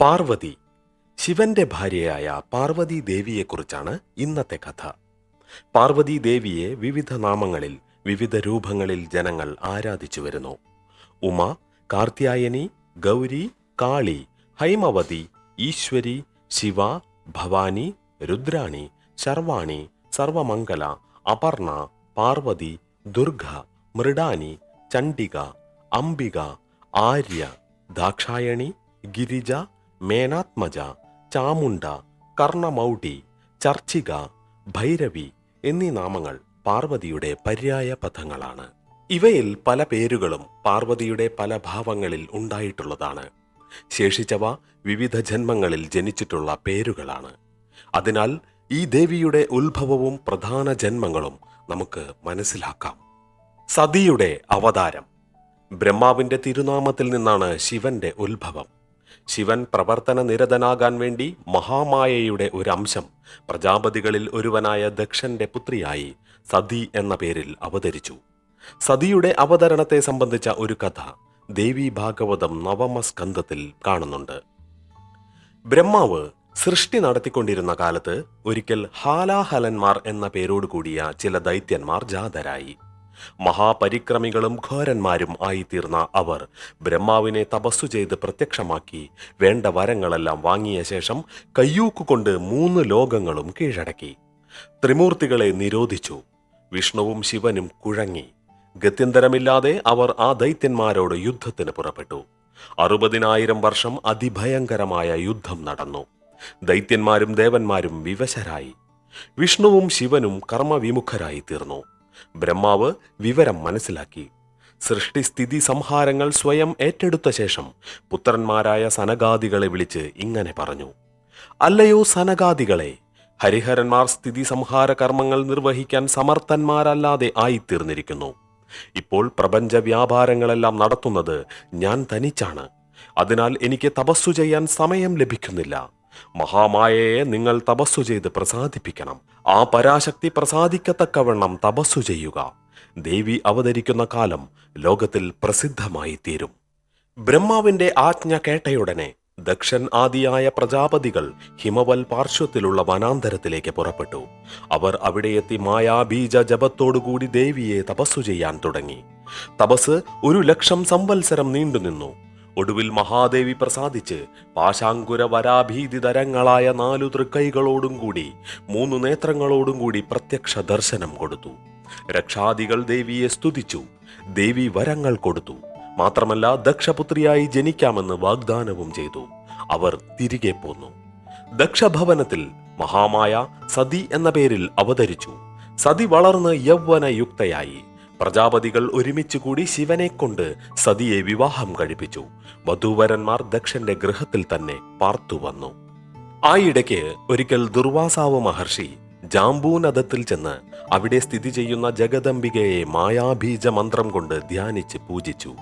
പാർവതി. ശിവന്റെ ഭാര്യയായ പാർവതി ദേവിയെക്കുറിച്ചാണ് ഇന്നത്തെ കഥ. പാർവതി ദേവിയെ വിവിധ നാമങ്ങളിൽ വിവിധ രൂപങ്ങളിൽ ജനങ്ങൾ ആരാധിച്ചു വരുന്നു. ഉമ കാർത്യായനി ഗൗരി കാളി ഹൈമവതി ഈശ്വരി ശിവ ഭവാനി രുദ്രാണി ശർവാണി സർവമംഗല അപർണ പാർവതി ദുർഗ മൃഡാനി ചണ്ഡിക അംബിക ആര്യ ദാക്ഷായണി ഗിരിജ മേനാത്മജ ചാമുണ്ട കർണമൗഢി ചർച്ചിക ഭൈരവി എന്നീ നാമങ്ങൾ പാർവതിയുടെ പര്യായ പദങ്ങളാണ് ഇവയിൽ പല പേരുകളും പാർവതിയുടെ പല ഭാവങ്ങളിൽ ഉണ്ടായിട്ടുള്ളതാണ്. ശേഷിച്ചവ വിവിധ ജന്മങ്ങളിൽ ജനിച്ചിട്ടുള്ള പേരുകളാണ്. അതിനാൽ ഈ ദേവിയുടെ ഉത്ഭവവും പ്രധാന ജന്മങ്ങളും നമുക്ക് മനസ്സിലാക്കാം. സതിയുടെ അവതാരം. ബ്രഹ്മാവിന്റെ തിരുനാമത്തിൽ നിന്നാണ് ശിവന്റെ ഉത്ഭവം. ശിവൻ പ്രവർത്തന നിരതനാകാൻ വേണ്ടി മഹാമായയുടെ ഒരു അംശം. പ്രജാപതികളിൽ ഒരുവനായ ദക്ഷന്റെ പുത്രിയായി സതി എന്ന പേരിൽ അവതരിച്ചു. സതിയുടെ അവതരണത്തെ സംബന്ധിച്ച ഒരു കഥ ദേവി ഭാഗവതം നവമ സ്കന്ധത്തിൽ കാണുന്നുണ്ട്. ബ്രഹ്മാവ് സൃഷ്ടി നടത്തിക്കൊണ്ടിരുന്ന കാലത്ത് ഒരിക്കൽ ഹാലാഹലന്മാർ എന്ന പേരോടുകൂടിയ ചില ദൈത്യന്മാർ ജാതരായി. മഹാപരിക്രമികളും ഘോരന്മാരും ആയിത്തീർന്ന അവർ ബ്രഹ്മാവിനെ തപസ്സു ചെയ്ത് പ്രത്യക്ഷമാക്കി വേണ്ട വരങ്ങളെല്ലാം വാങ്ങിയ ശേഷം കയ്യൂക്കുകൊണ്ട് മൂന്ന് ലോകങ്ങളും കീഴടക്കി. ത്രിമൂർത്തികളെ നിരോധിച്ചു. വിഷ്ണുവും ശിവനും കുഴങ്ങി. ഗത്യന്തരമില്ലാതെ അവർ ആ ദൈത്യന്മാരോട് യുദ്ധത്തിന് പുറപ്പെട്ടു. അറുപതിനായിരം വർഷം അതിഭയങ്കരമായ യുദ്ധം നടന്നു. ദൈത്യന്മാരും ദേവന്മാരും വിവശരായി. വിഷ്ണുവും ശിവനും കർമ്മവിമുഖരായി തീർന്നു. ബ്രഹ്മാവ് വിവരം മനസ്സിലാക്കി. സൃഷ്ടിസ്ഥിതി സംഹാരങ്ങൾ സ്വയം ഏറ്റെടുത്ത ശേഷം പുത്രന്മാരായ സനഗാദികളെ വിളിച്ച് ഇങ്ങനെ പറഞ്ഞു. അല്ലയോ സനഗാദികളെ ഹരിഹരന്മാർ സ്ഥിതി സംഹാര കർമ്മങ്ങൾ നിർവഹിക്കാൻ സമർത്ഥന്മാരല്ലാതെ ആയിത്തീർന്നിരിക്കുന്നു. ഇപ്പോൾ പ്രപഞ്ച വ്യാപാരങ്ങളെല്ലാം നടത്തുന്നത് ഞാൻ തനിച്ചാണ്. അതിനാൽ എനിക്ക് തപസ്സു ചെയ്യാൻ സമയം ലഭിക്കുന്നില്ല. മഹാമായയെ നിങ്ങൾ തപസ്സു ചെയ്ത് പ്രസാദിപ്പിക്കണം. ആ പരാശക്തി പ്രസാദിക്കത്തക്കവണ്ണം തപസ്സു ചെയ്യുക. ദേവി അവതരിക്കുന്ന കാലം ലോകത്തിൽ പ്രസിദ്ധമായി തീരും ബ്രഹ്മാവിന്റെ ആജ്ഞ കേട്ടയുടനെ ദക്ഷൻ ആദിയായ പ്രജാപതികൾ ഹിമവൽ പാർശ്വത്തിലുള്ള വനാന്തരത്തിലേക്ക് പുറപ്പെട്ടു. അവർ അവിടെയെത്തി മായാബീജ ജപത്തോടുകൂടി ദേവിയെ തപസ്സു ചെയ്യാൻ തുടങ്ങി. തപസ് ഒരു ലക്ഷം സംവത്സരം നീണ്ടുനിന്നു. ഒടുവിൽ മഹാദേവി പ്രസാദിച്ച് പാശാങ്കുര വരാഭീതിതരങ്ങളായ നാലു തൃക്കൈകളോടും കൂടി മൂന്നു നേത്രങ്ങളോടും കൂടി പ്രത്യക്ഷ ദർശനം കൊടുത്തു. രക്ഷാദികൾ ദേവിയെ സ്തുതിച്ചു ദേവി വരങ്ങൾ കൊടുത്തു. മാത്രമല്ല ദക്ഷപുത്രിയായി ജനിക്കാമെന്ന് വാഗ്ദാനവും ചെയ്തു. അവർ തിരികെ പോന്നു. ദക്ഷഭവനത്തിൽ മഹാമായ സതി എന്ന പേരിൽ അവതരിച്ചു. സതി വളർന്ന് യൗവനയുക്തയായി. പ്രജാപതികൾ ഒരുമിച്ച് കൂടി ശിവനെ കൊണ്ട് സതിയെ വിവാഹം കഴിപ്പിച്ചു. വധൂവരന്മാർ ദക്ഷന്റെ ഗൃഹത്തിൽ തന്നെ പാർത്തു വന്നു. ആയിടയ്ക്ക് ഒരിക്കൽ ദുർവാസാവ് മഹർഷി ജാംബൂനദത്തിൽ ചെന്ന് അവിടെ സ്ഥിതി ചെയ്യുന്ന ജഗദംബികയെ മായാബീജ മന്ത്രം കൊണ്ട് ധ്യാനിച്ച് പൂജിച്ചു.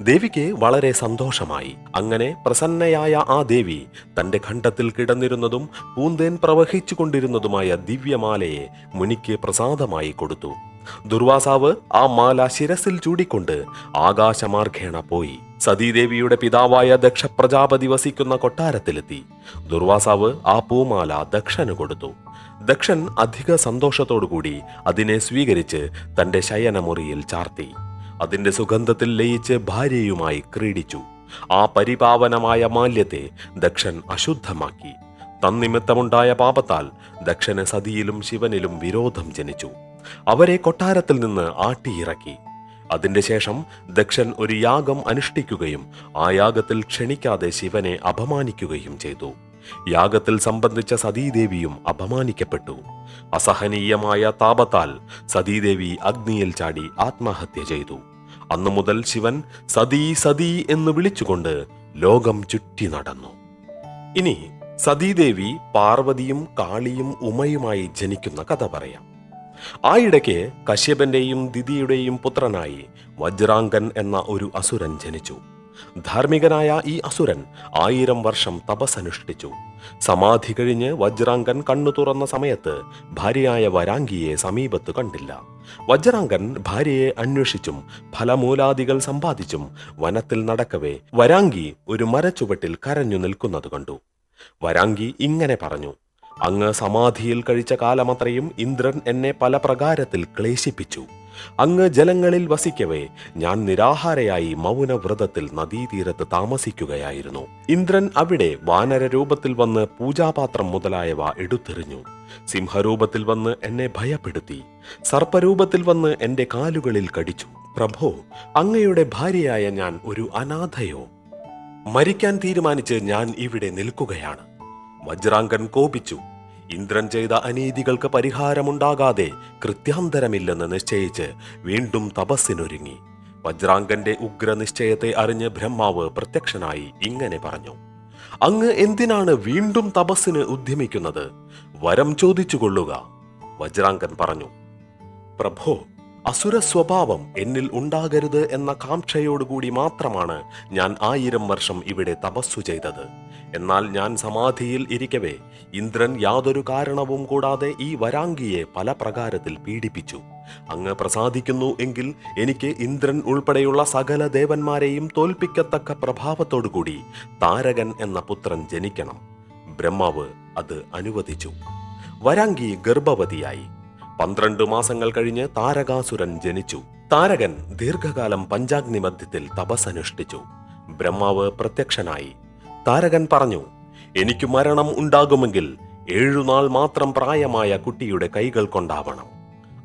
ദേവിക്ക് വളരെ സന്തോഷമായി. അങ്ങനെ പ്രസന്നയായ ആ ദേവി തന്റെ ഖണ്ഡത്തിൽ കിടന്നിരുന്നതും പൂന്തേൻ പ്രവഹിച്ചു കൊണ്ടിരുന്നതുമായ ദിവ്യമാലയെ മുനിക്ക് പ്രസാദമായി കൊടുത്തു. ദുർവാസാവ് ആ മാല ശിരസിൽ ചൂടിക്കൊണ്ട് ആകാശമാർഗേണ പോയി. സതീദേവിയുടെ പിതാവായ ദക്ഷ പ്രജാപതി വസിക്കുന്ന കൊട്ടാരത്തിലെത്തി. ദുർവാസാവ് ആ പൂമാല ദക്ഷന് കൊടുത്തു. ദക്ഷൻ അധിക സന്തോഷത്തോടുകൂടി അതിനെ സ്വീകരിച്ച് തന്റെ ശയനമുറിയിൽ ചാർത്തി. അതിന്റെ സുഗന്ധത്തിൽ ലയിച്ച് ഭാര്യയുമായി ക്രീഡിച്ചു. ആ പരിപാവനമായ മാല്യത്തെ ദക്ഷൻ അശുദ്ധമാക്കി. തന്നിമിത്തമുണ്ടായ പാപത്താൽ ദക്ഷന് സതിയിലും ശിവനിലും വിരോധം ജനിച്ചു. അവരെ കൊട്ടാരത്തിൽ നിന്ന് ആട്ടിയിറക്കി. അതിന്റെ ശേഷം ദക്ഷൻ ഒരു യാഗം അനുഷ്ഠിക്കുകയും ആ യാഗത്തിൽ ക്ഷണിക്കാതെ ശിവനെ അപമാനിക്കുകയും ചെയ്തു. യാഗത്തിൽ സംബന്ധിച്ച സതീദേവിയും അപമാനിക്കപ്പെട്ടു. അസഹനീയമായ താപത്താൽ സതീദേവി അഗ്നിയിൽ ചാടി ആത്മഹത്യ ചെയ്തു. അന്നു മുതൽ ശിവൻ സതീ സതീ എന്ന് വിളിച്ചുകൊണ്ട് ലോകം ചുറ്റി നടന്നു. ഇനി സതീദേവി പാർവതിയും കാളിയും ഉമയുമായി ജനിക്കുന്ന കഥ പറയാം. ആയിടയ്ക്ക് കശ്യപന്റെയും ദിതിയുടെയും പുത്രനായി വജ്രാംഗൻ എന്ന ഒരു അസുരൻ ജനിച്ചു. ധാർമ്മികനായ ഈ അസുരൻ ആയിരം വർഷം തപസ്സനുഷ്ഠിച്ചു. സമാധി കഴിഞ്ഞ് വജ്രാംഗൻ കണ്ണു തുറന്ന സമയത്ത് ഭാര്യയായ വരാങ്കിയെ സമീപത്ത് കണ്ടില്ല. വജ്രാംഗൻ ഭാര്യയെ അന്വേഷിച്ചും ഫലമൂലാദികൾ സമ്പാദിച്ചും വനത്തിൽ നടക്കവേ വരാങ്കി ഒരു മരച്ചുവട്ടിൽ കരഞ്ഞു നിൽക്കുന്നത് കണ്ടു. വരാങ്കി ഇങ്ങനെ പറഞ്ഞു അങ്ങ് സമാധിയിൽ കഴിച്ച കാലമത്രയും ഇന്ദ്രൻ എന്നെ പല പ്രകാരത്തിൽ ക്ലേശിപ്പിച്ചു. അങ്ങ് ജലങ്ങളിൽ വസിക്കവേ ഞാൻ നിരാഹാരയായി മൗനവ്രതത്തിൽ നദീതീരത്ത് താമസിക്കുകയായിരുന്നു. ഇന്ദ്രൻ അവിടെ വാനര രൂപത്തിൽ വന്ന് പൂജാപാത്രം മുതലായവ എടുത്തെറിഞ്ഞു. സിംഹരൂപത്തിൽ വന്ന് എന്നെ ഭയപ്പെടുത്തി. സർപ്പരൂപത്തിൽ വന്ന് എന്റെ കാലുകളിൽ കടിച്ചു. പ്രഭോ അങ്ങയുടെ ഭാര്യയായ ഞാൻ ഒരു അനാഥയോ? മരിക്കാൻ തീരുമാനിച്ച് ഞാൻ ഇവിടെ നിൽക്കുകയാണ്. വജ്രാംഗൻ കോപിച്ചു. ഇന്ദ്രൻ ചെയ്ത അനീതികൾക്ക് പരിഹാരമുണ്ടാകാതെ കൃത്യാന്തരമില്ലെന്ന് നിശ്ചയിച്ച് വീണ്ടും തപസ്സിനൊരുങ്ങി. വജ്രാംഗന്റെ ഉഗ്രനിശ്ചയത്തെ അറിഞ്ഞ് ബ്രഹ്മാവ് പ്രത്യക്ഷനായി ഇങ്ങനെ പറഞ്ഞു. അങ്ങ് എന്തിനാണ് വീണ്ടും തപസ്സിന് ഉദ്യമിക്കുന്നത്? വരം ചോദിച്ചുകൊള്ളുക. വജ്രാങ്കൻ പറഞ്ഞു പ്രഭോ അസുര സ്വഭാവം എന്നിൽ ഉണ്ടാകരുത് എന്ന കാംക്ഷയോടുകൂടി മാത്രമാണ് ഞാൻ ആയിരം വർഷം ഇവിടെ തപസ്സു ചെയ്തത്. എന്നാൽ ഞാൻ സമാധിയിൽ ഇരിക്കവേ ഇന്ദ്രൻ യാതൊരു കാരണവും കൂടാതെ ഈ വരാങ്കിയെ പല പ്രകാരത്തിൽ പീഡിപ്പിച്ചു. അങ്ങ് പ്രസാദിക്കുന്നു എങ്കിൽ എനിക്ക് ഇന്ദ്രൻ ഉൾപ്പെടെയുള്ള സകല ദേവന്മാരെയും തോൽപ്പിക്കത്തക്ക പ്രഭാവത്തോടുകൂടി താരകൻ എന്ന പുത്രൻ ജനിക്കണം. ബ്രഹ്മാവ് അത് അനുവദിച്ചു. വരാങ്കി ഗർഭവതിയായി. പന്ത്രണ്ട് മാസങ്ങൾ കഴിഞ്ഞ് താരകാസുരൻ ജനിച്ചു. താരകൻ ദീർഘകാലം പഞ്ചാഗ്നി മധ്യത്തിൽ തപസ്സനുഷ്ഠിച്ചു. ബ്രഹ്മാവ് പ്രത്യക്ഷനായി. താരകൻ പറഞ്ഞു എനിക്ക് മരണം ഉണ്ടാകുമെങ്കിൽ ഏഴുനാൾ മാത്രം പ്രായമായ കുട്ടിയുടെ കൈകൾ കൊണ്ടാവണം.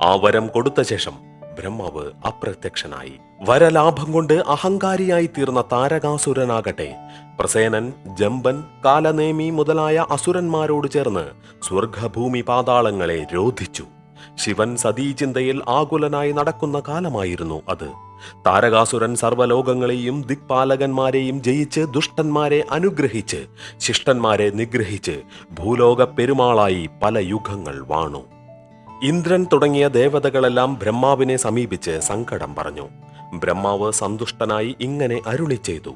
ആ വരം കൊടുത്ത ശേഷം ബ്രഹ്മാവ് അപ്രത്യക്ഷനായി. വരലാഭം കൊണ്ട് അഹങ്കാരിയായി തീർന്ന താരകാസുരനാകട്ടെ പ്രസേനൻ ജമ്പൻ കാലനേമി മുതലായ അസുരന്മാരോട് ചേർന്ന് സ്വർഗഭൂമി പാതാളങ്ങളെ രോധിച്ചു. ശിവൻ സതീചിന്തയിൽ ആകുലനായി നടക്കുന്ന കാലമായിരുന്നു അത്. താരകാസുരൻ സർവലോകങ്ങളെയും ദിക്പാലകന്മാരെയും ജയിച്ച് ദുഷ്ടന്മാരെ അനുഗ്രഹിച്ച് ശിഷ്ടന്മാരെ നിഗ്രഹിച്ച് ഭൂലോക പെരുമാളായി പല യുഗങ്ങൾ വാണു. ഇന്ദ്രൻ തുടങ്ങിയ ദേവതകളെല്ലാം ബ്രഹ്മാവിനെ സമീപിച്ച് സങ്കടം പറഞ്ഞു. ബ്രഹ്മാവ് സന്തുഷ്ടനായി ഇങ്ങനെ അരുളി ചെയ്തു.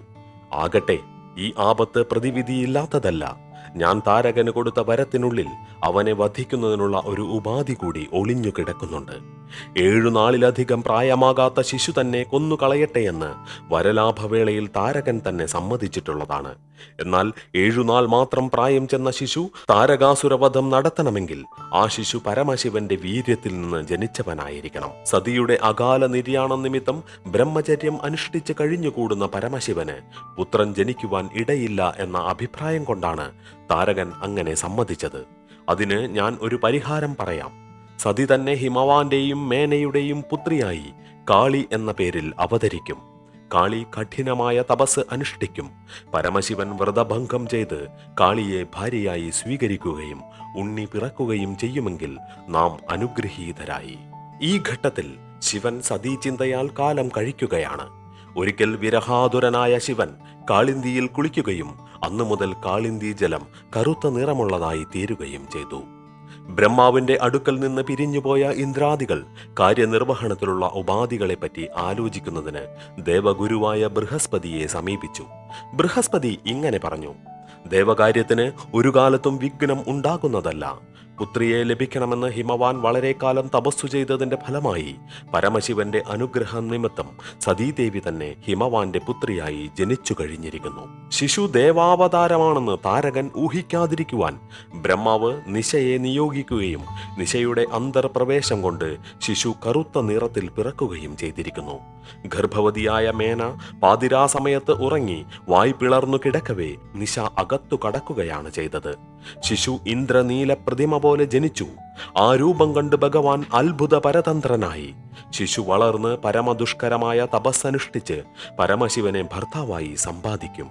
ആകട്ടെ ഈ ആപത്ത് പ്രതിവിധിയില്ലാത്തതല്ല. ഞാൻ താരകന് കൊടുത്ത വരത്തിനുള്ളിൽ അവനെ വധിക്കുന്നതിനുള്ള ഒരു ഉപാധി കൂടി ഒളിഞ്ഞു കിടക്കുന്നുണ്ട്. ഏഴു നാളിലധികം പ്രായമാകാത്ത ശിശു തന്നെ കൊന്നുകളയട്ടെയെന്ന് വരലാഭവേളയിൽ താരകൻ തന്നെ സമ്മതിച്ചിട്ടുള്ളതാണ്. എന്നാൽ ഏഴുനാൾ മാത്രം പ്രായം ചെന്ന ശിശു താരകാസുരവധം നടത്തണമെങ്കിൽ ആ ശിശു പരമശിവന്റെ വീര്യത്തിൽ നിന്ന് ജനിച്ചവനായിരിക്കണം. സതിയുടെ അകാല നിര്യാണം നിമിത്തം ബ്രഹ്മചര്യം അനുഷ്ഠിച്ച് കഴിഞ്ഞുകൂടുന്ന പരമശിവന് പുത്രൻ ജനിക്കുവാൻ ഇടയില്ല എന്ന അഭിപ്രായം കൊണ്ടാണ് താരകൻ അങ്ങനെ സമ്മതിച്ചത്. അതിന് ഞാൻ ഒരു പരിഹാരം പറയാം. സതി തന്നെ ഹിമവാന്റെയും മേനയുടെയും പുത്രിയായി കാളി എന്ന പേരിൽ അവതരിക്കും. കാളി കഠിനമായ തപസ് അനുഷ്ഠിക്കും. പരമശിവൻ വ്രതഭംഗം ചെയ്ത് കാളിയെ ഭാര്യയായി സ്വീകരിക്കുകയും ഉണ്ണി പിറക്കുകയും ചെയ്യുമെങ്കിൽ നാം അനുഗ്രഹീതരായി. ഈ ഘട്ടത്തിൽ ശിവൻ സതീചിന്തയാൽ കാലം കഴിക്കുകയാണ്. ഒരിക്കൽ വിരഹാതുരനായ ശിവൻ കാളിന്തിയിൽ കുളിക്കുകയും അന്നു മുതൽ കാളിന്തി ജലം കറുത്ത നിറമുള്ളതായി തീരുകയും ചെയ്തു. ബ്രഹ്മാവിന്റെ അടുക്കൽ നിന്ന് പിരിഞ്ഞുപോയ ഇന്ദ്രാദികൾ കാര്യനിർവഹണത്തിലുള്ള ഉപാധികളെപ്പറ്റി ആലോചിക്കുന്നതിന് ദേവഗുരുവായ ബൃഹസ്പതിയെ സമീപിച്ചു. ബൃഹസ്പതി ഇങ്ങനെ പറഞ്ഞു ദേവകാര്യത്തിന് ഒരു കാലത്തും വിഘ്നം ഉണ്ടാകുന്നതല്ല. പുത്രിയെ ലഭിക്കണമെന്ന് ഹിമവാൻ വളരെ കാലം തപസ്സു ചെയ്തതിന്റെ ഫലമായി പരമശിവന്റെ അനുഗ്രഹം നിമിത്തം സതീദേവി തന്നെ ഹിമവാന്റെ പുത്രിയായി ജനിച്ചു കഴിഞ്ഞിരിക്കുന്നു. ശിശു ദേവാവതാരമാണെന്ന് താരകൻ ഊഹിക്കാതിരിക്കുവാൻ ബ്രഹ്മാവ് നിശയെ നിയോഗിക്കുകയും നിശയുടെ അന്തർപ്രവേശം കൊണ്ട് ശിശു കറുത്ത നിറത്തിൽ പിറക്കുകയും ചെയ്തിരിക്കുന്നു. ഗർഭവതിയായ മേന പാതിരാ സമയത്ത് ഉറങ്ങി വായി പിളർന്നു കിടക്കവേ നിശ അകത്തു കടക്കുകയാണ് ചെയ്തത്. ശിശു ഇന്ദ്രനീല പ്രതിമ പോലെ ജനിച്ചു. ആ രൂപം കണ്ട് ഭഗവാൻ അത്ഭുത പരതന്ത്രനായി ശിശു വളർന്ന് പരമദുഷ്കരമായ തപസ്സനുഷ്ഠിച്ച് പരമശിവനെ ഭർത്താവായി സമ്പാദിക്കും.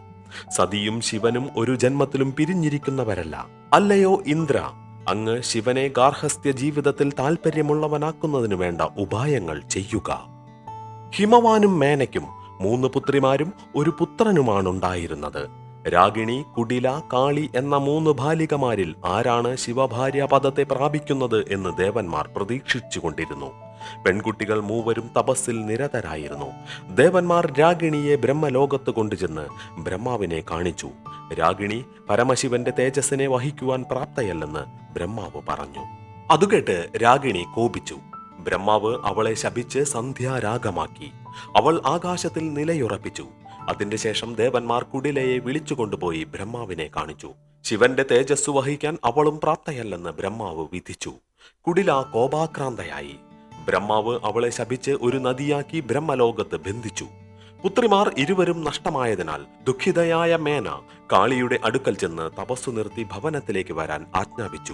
സതിയും ശിവനും ഒരു ജന്മത്തിലും പിരിഞ്ഞിരിക്കുന്നവരല്ല. അല്ലയോ ഇന്ദ്ര അങ്ങ് ശിവനെ ഗാർഹസ്ഥ്യ ജീവിതത്തിൽ താൽപ്പര്യമുള്ളവനാക്കുന്നതിനു വേണ്ട ഉപായങ്ങൾ ചെയ്യുക. ഹിമവാനും മേനയ്ക്കും മൂന്ന് പുത്രിമാരും ഒരു പുത്രനുമാണുണ്ടായിരുന്നത്. രാഗിണി കുടില കാളി എന്ന മൂന്ന് ബാലികമാരിൽ ആരാണ് ശിവഭാര്യ പദത്തെ പ്രാപിക്കുന്നത് എന്ന് ദേവന്മാർ പ്രതീക്ഷിച്ചുകൊണ്ടിരുന്നു. പെൺകുട്ടികൾ മൂവരും തപസ്സിൽ നിരതരായിരുന്നു. ദേവന്മാർ രാഗിണിയെ ബ്രഹ്മലോകത്ത് കൊണ്ടുചെന്ന് ബ്രഹ്മാവിനെ കാണിച്ചു. രാഗിണി പരമശിവന്റെ തേജസ്സിനെ വഹിക്കുവാൻ പ്രാപ്തയല്ലെന്ന് ബ്രഹ്മാവ് പറഞ്ഞു. അതുകേട്ട് രാഗിണി കോപിച്ചു. ബ്രഹ്മാവ് അവളെ ശപിച്ച് സന്ധ്യാരാഗമാക്കി. അവൾ ആകാശത്തിൽ നിലയുറപ്പിച്ചു. അതിന്റെ ശേഷം ദേവന്മാർ കുടിലയെ വിളിച്ചുകൊണ്ടുപോയി ബ്രഹ്മാവിനെ കാണിച്ചു. ശിവന്റെ തേജസ് വഹിക്കാൻ അവളും പ്രാപ്തയല്ലെന്ന് ബ്രഹ്മാവ് വിധിച്ചു. കുടില കോപാക്രാന്തയായി. ബ്രഹ്മാവ് അവളെ ശപിച്ച് ഒരു നദിയാക്കി ബ്രഹ്മലോകത്ത് ബന്ധിച്ചു. പുത്രിമാർ ഇരുവരും നഷ്ടമായതിനാൽ ദുഃഖിതയായ മേന കാളിയുടെ അടുക്കൽ ചെന്ന് തപസ്സു നിർത്തി ഭവനത്തിലേക്ക് വരാൻ ആജ്ഞാപിച്ചു.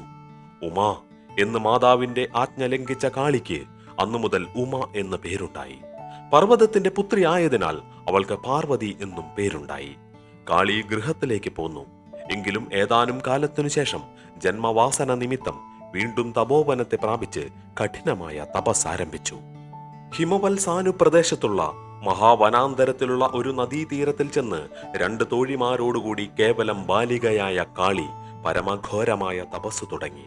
ഉമാ എന്ന് മാതാവിന്റെ ആജ്ഞ ലംഘിച്ച കാളിക്ക് അന്നു മുതൽ ഉമ എന്ന പേരുണ്ടായി. പർവതത്തിന്റെ പുത്രിയായതിനാൽ അവൾക്ക് പാർവതി എന്നും പേരുണ്ടായി. കാളി ഗൃഹത്തിലേക്ക് പോന്നു. എങ്കിലും ഏതാനും കാലത്തിനു ശേഷം ജന്മവാസന നിമിത്തം വീണ്ടും തപോവനത്തെ പ്രാപിച്ച് കഠിനമായ തപസ് ആരംഭിച്ചു. ഹിമവൽസാനു പ്രദേശത്തുള്ള മഹാവനാന്തരത്തിലുള്ള ഒരു നദീതീരത്തിൽ ചെന്ന് രണ്ട് തോഴിമാരോടുകൂടി കേവലം ബാലികയായ കാളി പരമഘോരമായ തപസ് തുടങ്ങി.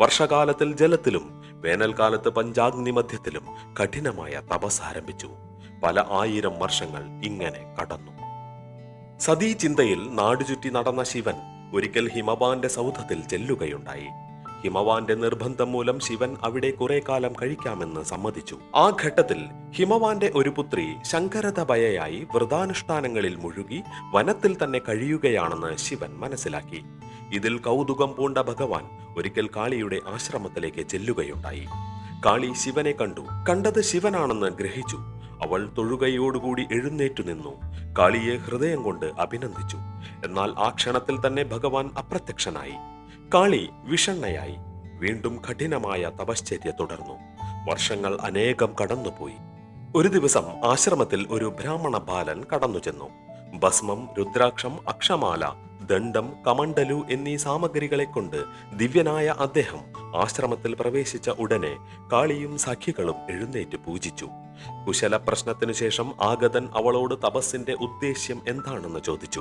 വർഷകാലത്തിൽ ജലത്തിലും വേനൽക്കാലത്ത് പഞ്ചാഗ്നി മധ്യത്തിലും കഠിനമായ തപസ് ആരംഭിച്ചു. പല ആയിരം വർഷങ്ങൾ ഇങ്ങനെ കടന്നു. സതീ ചിന്തയിൽ നാടുചുറ്റി നടന്ന ശിവൻ ഒരിക്കൽ ഹിമവാന്റെ സൗധത്തിൽ ചെല്ലുകയുണ്ടായി. ഹിമവാന്റെ നിർബന്ധം മൂലം ശിവൻ അവിടെ കുറെ കാലം കഴിക്കാമെന്ന് സമ്മതിച്ചു. ആ ഘട്ടത്തിൽ ഹിമവാന്റെ ഒരു പുത്രി ശങ്കരതഭയയായി വ്രതാനുഷ്ഠാനങ്ങളിൽ മുഴുകി വനത്തിൽ തന്നെ കഴിയുകയാണെന്ന് ശിവൻ മനസ്സിലാക്കി. ഇതിൽ കൗതുകം പൂണ്ട ഭഗവാൻ ഒരിക്കൽ കാളിയുടെ ആശ്രമത്തിലേക്ക് ചെല്ലുകയുണ്ടായി. കാളി ശിവനെ കണ്ടു. കണ്ടത് ശിവനാണെന്ന് ഗ്രഹിച്ചു. അവൾ തൊഴുകയോടുകൂടി എഴുന്നേറ്റു നിന്നു. കാളിയെ ഹൃദയം കൊണ്ട് അഭിനന്ദിച്ചു. എന്നാൽ ആ ക്ഷണത്തിൽ തന്നെ ഭഗവാൻ അപ്രത്യക്ഷനായി. കാളി വിഷണ്ണയായി. വീണ്ടും കഠിനമായ തപശ്ചര്യ തുടർന്നു. വർഷങ്ങൾ അനേകം കടന്നുപോയി. ഒരു ദിവസം ആശ്രമത്തിൽ ഒരു ബ്രാഹ്മണ ബാലൻ കടന്നു ചെന്നു ഭസ്മം രുദ്രാക്ഷം അക്ഷമാല ദണ്ഡം കമണ്ടലു എന്നീ സാമഗ്രികളെ കൊണ്ട് ദിവ്യനായ അദ്ദേഹം ആശ്രമത്തിൽ പ്രവേശിച്ച ഉടനെ കാളിയും സഖ്യകളും എഴുന്നേറ്റ് പൂജിച്ചു. കുശല പ്രശ്നത്തിനു ശേഷം ആഗതൻ അവളോട് തപസ്സിന്റെ ഉദ്ദേശ്യം എന്താണെന്ന് ചോദിച്ചു.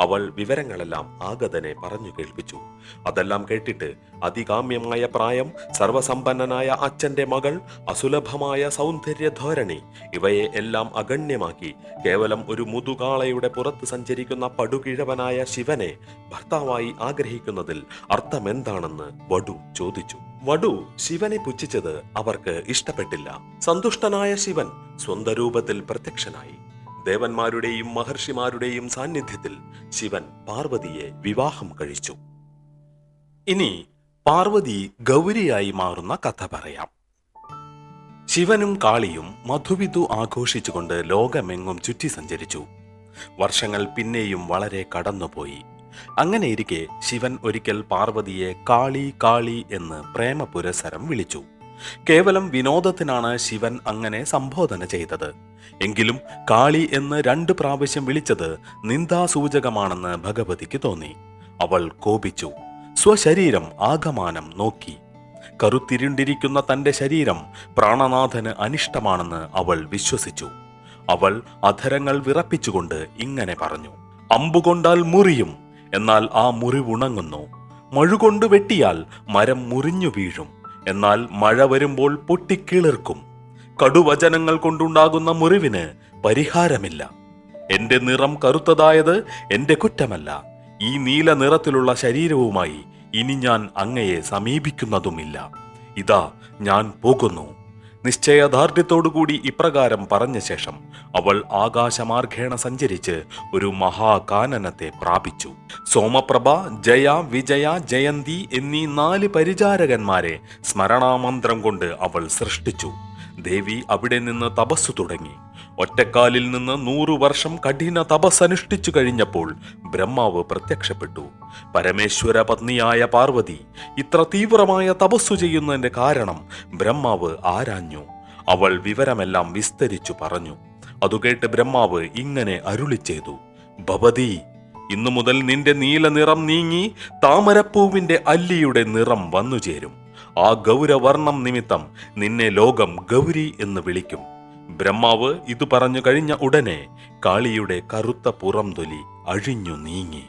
അവൾ വിവരങ്ങളെല്ലാം ആഗതനെ പറഞ്ഞു കേൾപ്പിച്ചു. അതെല്ലാം കേട്ടിട്ട് അതികാമ്യമായ പ്രായം സർവസമ്പന്നനായ അച്ഛന്റെ മകൾ അസുലഭമായ സൗന്ദര്യ ധോരണി ഇവയെ എല്ലാം അഗണ്യമാക്കി കേവലം ഒരു മുതുകാളയുടെ പുറത്ത് സഞ്ചരിക്കുന്ന പടുകിഴവനായ ശിവനെ ഭർത്താവായി ആഗ്രഹിക്കുന്നതിൽ അർത്ഥമെന്താണെന്ന് വടു ചോദിച്ചു. വടു ശിവനെ പുച്ഛിച്ചത് അവർക്ക് ഇഷ്ടപ്പെട്ടില്ല. സന്തുഷ്ടനായ ശിവൻ സ്വന്തരൂപത്തിൽ പ്രത്യക്ഷനായി. ദേവന്മാരുടെയും മഹർഷിമാരുടെയും സാന്നിധ്യത്തിൽ ശിവൻ പാർവതിയെ വിവാഹം കഴിച്ചു. ഇനി പാർവതി ഗൗരിയായി മാറുന്ന കഥ പറയാം. ശിവനും കാളിയും മധുവിധു ആഘോഷിച്ചുകൊണ്ട് ലോകമെങ്ങും ചുറ്റി സഞ്ചരിച്ചു. വർഷങ്ങൾ പിന്നെയും വളരെ കടന്നുപോയി. അങ്ങനെയിരിക്കെ ശിവൻ ഒരിക്കൽ പാർവതിയെ കാളി കാളി എന്ന് പ്രേമപുരസരം വിളിച്ചു. കേവലം വിനോദത്തിനാണ് ശിവൻ അങ്ങനെ സംബോധന ചെയ്തത്. എങ്കിലും കാളി എന്ന് രണ്ട് പ്രാവശ്യം വിളിച്ചത് നിന്ദാസൂചകമാണെന്ന് ഭഗവതിക്ക് തോന്നി. അവൾ കോപിച്ചു. സ്വശരീരം ആകമാനം നോക്കി. കറുത്തിരുണ്ടിരിക്കുന്ന തന്റെ ശരീരം പ്രാണനാഥന് അനിഷ്ടമാണെന്ന് അവൾ വിശ്വസിച്ചു. അവൾ അധരങ്ങൾ വിറപ്പിച്ചുകൊണ്ട് ഇങ്ങനെ പറഞ്ഞു. അമ്പുകൊണ്ടാൽ മുറിയും എന്നാൽ ആ മുറിവുണങ്ങുന്നു മഴുകൊണ്ട് വെട്ടിയാൽ മരം മുറിഞ്ഞു വീഴും. എന്നാൽ മഴ വരുമ്പോൾ പൊട്ടിക്കിളിർക്കും കടുവചനങ്ങൾ കൊണ്ടുണ്ടാകുന്ന മുറിവിന് പരിഹാരമില്ല. എന്റെ നിറം കറുത്തതായത് എന്റെ കുറ്റമല്ല. ഈ നീല നിറത്തിലുള്ള ശരീരവുമായി ഇനി ഞാൻ അങ്ങയെ സമീപിക്കുന്നതുമില്ല. ഇതാ ഞാൻ പോകുന്നു. നിശ്ചയദാർഢ്യത്തോടുകൂടി ഇപ്രകാരം പറഞ്ഞ ശേഷം അവൾ ആകാശമാർഗേണ സഞ്ചരിച്ച് ഒരു മഹാകാനനത്തെ പ്രാപിച്ചു. സോമപ്രഭ ജയ വിജയ ജയന്തി എന്നീ നാല് പരിചാരകന്മാരെ സ്മരണാമന്ത്രം കൊണ്ട് അവൾ സൃഷ്ടിച്ചു. ദേവി അവിടെ നിന്ന് തപസ്സു തുടങ്ങി. ഒറ്റക്കാലിൽ നിന്ന് നൂറു വർഷം കഠിന തപസ് അനുഷ്ഠിച്ചു കഴിഞ്ഞപ്പോൾ ബ്രഹ്മാവ് പ്രത്യക്ഷപ്പെട്ടു. പരമേശ്വര പത്നിയായ പാർവതി ഇത്ര തീവ്രമായ തപസ്സു ചെയ്യുന്നതിന്റെ കാരണം ബ്രഹ്മാവ് ആരാഞ്ഞു. അവൾ വിവരമെല്ലാം വിസ്തരിച്ചു പറഞ്ഞു. അതുകേട്ട് ബ്രഹ്മാവ് ഇങ്ങനെ അരുളി ചെയ്തു. ഭവതി ഇന്നു മുതൽ നിന്റെ നീല നിറം നീങ്ങി താമരപ്പൂവിന്റെ അല്ലിയുടെ നിറം വന്നുചേരും. ആ ഗൗരവർണം നിമിത്തം നിന്നെ ലോകം ഗൗരി എന്ന് വിളിക്കും. ബ്രഹ്മാവ് ഇത് പറഞ്ഞു കഴിഞ്ഞ ഉടനെ കാളിയുടെ കറുത്ത പുറംതൊലി അഴിഞ്ഞു നീങ്ങി.